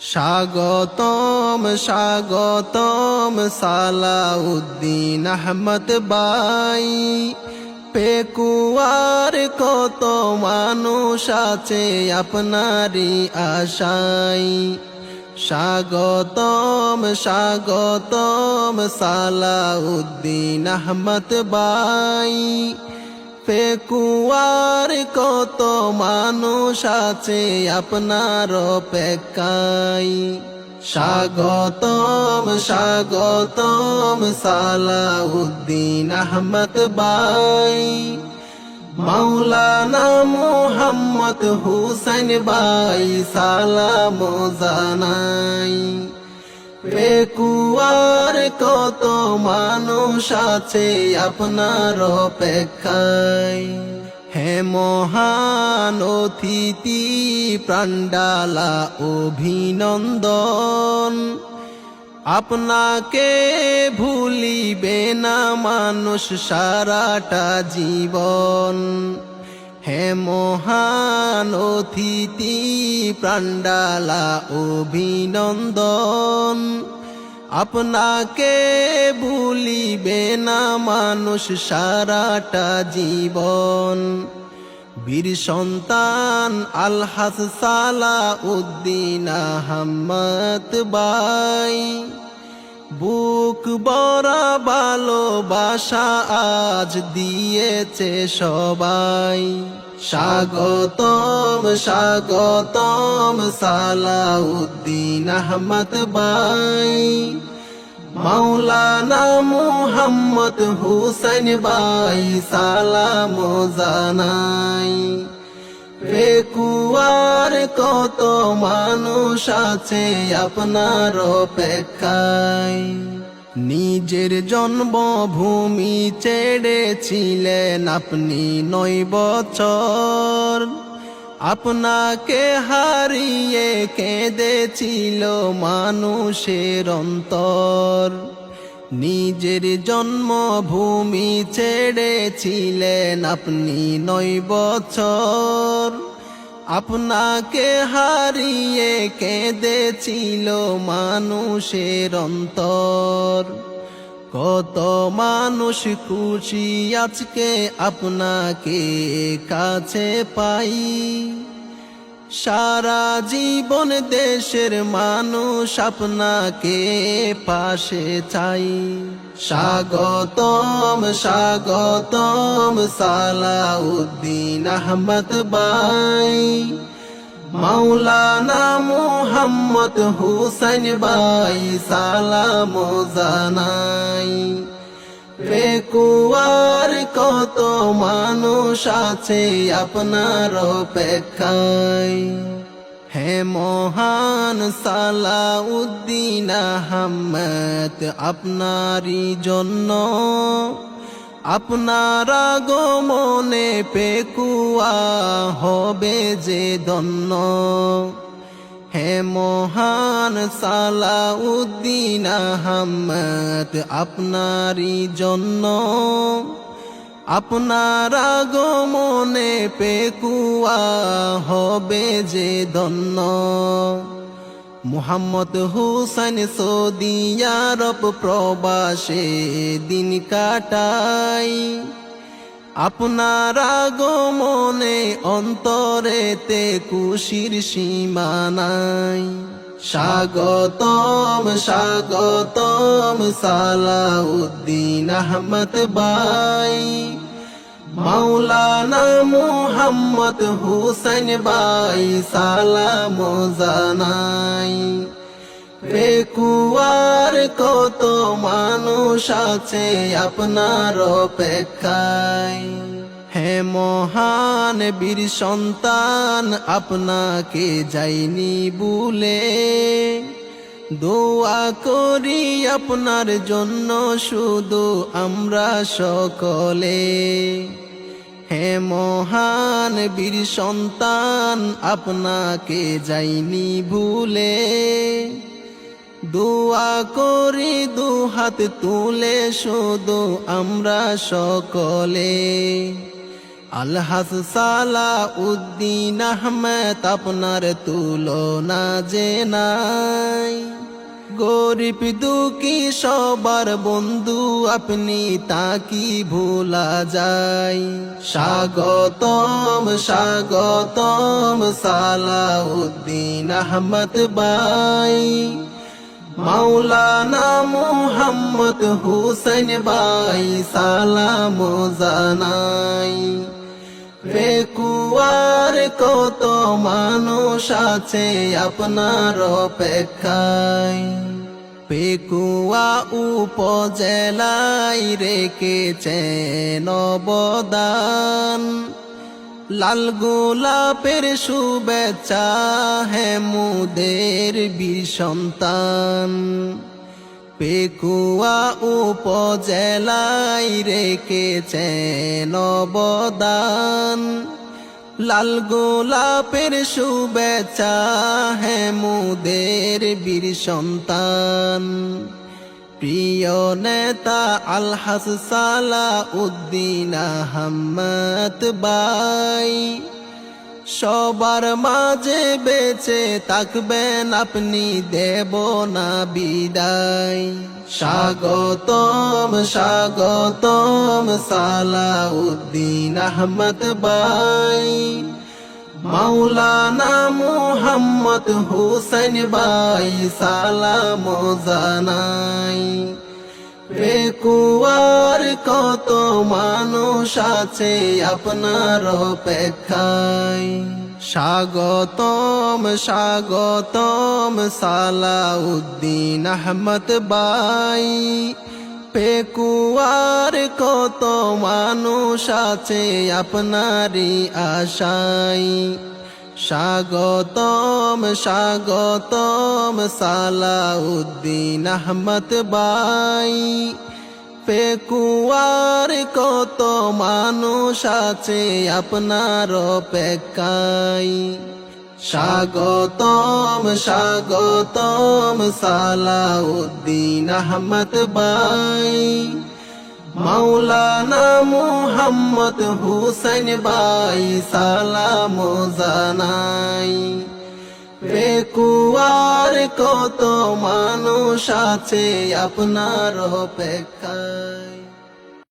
স্বাগতম স্বাগতম সালাউদ্দিন আহমদ বাই পেকুয়ার কত মানুষ আছে আপনারই আশাই স্বাগতম স্বাগতম সালাউদ্দিন আহমদ বাই পেকুয়ার কত মানুষ আছে আপনার অপেক্ষায়? স্বাগতম স্বাগতম সালাউদ্দিন আহমদ বাই মাওলানা মোহাম্মদ হুসেন বাই সালাম জানাই। পেকুয়ার কত মানুষ আছে আপনার অপেক্ষায়? হে মহান অতিথি, প্রাণ্ডালা অভিনন্দন। আপনাকে ভুলিবে না মানুষ সারাটা জীবন। হে মহান অতিথি, প্রাণ্ডালা অভিনন্দন। আপনাকে ভুলিবে না মানুষ সারাটা জীবন। বীর সন্তান আলহাস সালা উদ্দিন আহমদ বাই বুক বড়া ভালোবাসা আজ দিয়েছে সবাই। স্বাগতম স্বাগতম সালাউদ্দিন আহমদ বাই মাওলানা মুহাম্মদ হুসেন বাই সালাম জানাই। পেকুয়ার কত মানুষ আছে আপনার অপেক্ষায়? নিজের জন্মভূমি ছেড়েছিলেন আপনি নয় বছর। আপনাকে হারিয়ে কেঁদেছিল মানুষের অন্তর। নিজের জন্মভূমি ছেড়েছিলেন আপনি নয় বছর। আপনাকে হারিয়ে কেঁদেছিল মানুষের অন্তর। কত মানুষ খুশি আজকে আপনাকে কাছে পাই। সারা জীবন দেশের মানুষ আপনাকে পাশে চাই। স্বাগতম স্বাগতম সালাউদ্দিন আহমদ বাই মাওলানা মুহাম্মদ হুসেন বাই সালাম জানাই। পেকুয়ার কত মানুষ আছে আপনার অপেক্ষায়? হে মহান সালাউদ্দিন আহমদ, আপনারই জন্য আপনার আগমনে পেকুয়া হবে যে দন্ন হে মহান সালাউদ্দিন আহমদ, আপনারই জন্য আপনার আগমনে পেকুয়া হবে যে দন্ন মুহাম্মদ হুসেন সৌদিয়ারব প্রবাসে দিন কাটাই। আপনার আগমনে অন্তরেতে কুশির সীমানাই স্বাগতম স্বাগতম সালাউদ্দিন আহমদ বাই মাওলানা মুহাম্মদ হুসেন বাই সালাম জানাই। পেকুয়ার কত মানুষ আছে আপনার অপেক্ষায়? হে মহান বীর সন্তান, আপনাকে যাইনি বলে দোয়া করি আপনার জন্য শুধু আমরা সকলে। হে মহান বীর সন্তান, আপনাকে যাইনি ভুলে। দোয়া করি দু হাত তুলে শুধু আমরা সকলে। আলহাস সালা উদ্দিন আহমেদ, আপনার তুলনা যে নাই। গরিব দুঃখী সবার বন্ধু, আপনি তাকি ভোলা যায়? স্বাগতম স্বাগতম সালাউদ্দিন আহমদ বাই মাওলানা মোহাম্মদ হুসেন বাই সালাম জানাই। বেকুয়ার কত মানুষ আছে আপনার অপেক্ষায়? পেকুয়া উপজেলায় রেখেছেন অবদান। লাল গোলাপের শুভেচ্ছা বীর সন্তান। পেকুয়া উপজেলায় রেখেছেন অবদান। লাল গোলাপের শুভেচ্ছা হেমুদের বীর সন্তান। প্রিয় নেতা আলহাস সালা উদ্দিন আহমদ বাই সবার মাঝে বেঁচে থাকবেন আপনি দেব না বিদায়। স্বাগতম স্বাগতম সালাউদ্দিন আহমদ বাই মাওলানা মোহাম্মদ হুসেন বাই সালাম জানাই। বেকুয়ার কত মানুষ আছে আপনার অপেক্ষায়? স্বাগতম স্বাগতম সালাউদ্দিন আহমদ বাই পেকুয়ার কত মানুষ আছে আপনারই আশায়? স্বাগতম স্বাগতম সালাউদ্দিন আহমদ বাই পেকুয়ার কত মানুষ আছে আপনার অপেক্ষায়। স্বাগতম স্বাগতম সালাউদ্দিন আহমদ বাই মাওলানা মোহাম্মদ হুসেন বাই সালাম জানাই। বেকুয়ার কত মানুষ আছে আপনার অপেক্ষায়?